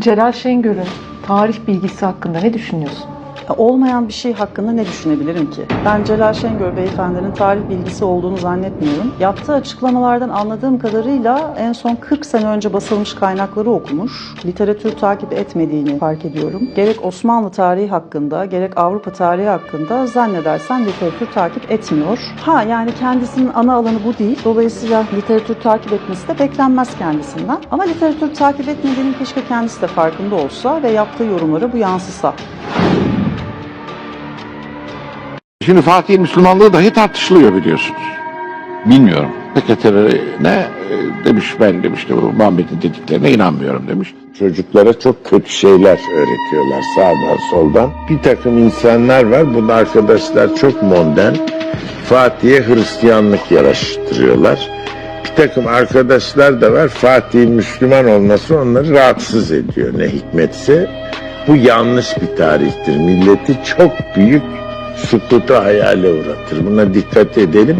Celal Şengör'ün tarih bilgisi hakkında ne düşünüyorsun? Olmayan bir şey hakkında ne düşünebilirim ki? Ben Celal Şengör beyefendinin tarih bilgisi olduğunu zannetmiyorum. Yaptığı açıklamalardan anladığım kadarıyla en son 40 sene önce basılmış kaynakları okumuş. Literatür takip etmediğini fark ediyorum. Gerek Osmanlı tarihi hakkında, gerek Avrupa tarihi hakkında zannedersem literatür takip etmiyor. Ha yani kendisinin ana alanı bu değil. Dolayısıyla literatür takip etmesi de beklenmez kendisinden. Ama literatür takip etmediğinin keşke kendisi de farkında olsa ve yaptığı yorumlara bu yansısa. Şimdi Fatih'in Müslümanlığı dahi tartışılıyor biliyorsunuz. Bilmiyorum. Sekreterine e, demiş ben demiş de bu Muhammed'in dediklerine inanmıyorum demiş. Çocuklara çok kötü şeyler öğretiyorlar sağdan soldan. Bir takım insanlar var, bu arkadaşlar çok modern. Fatih'e Hristiyanlık yaraştırıyorlar. Bir takım arkadaşlar da var, Fatih'in Müslüman olması onları rahatsız ediyor ne hikmetse. Bu yanlış bir tarihtir. Milleti çok büyük sukutu hayale uğratır. Buna dikkat edelim.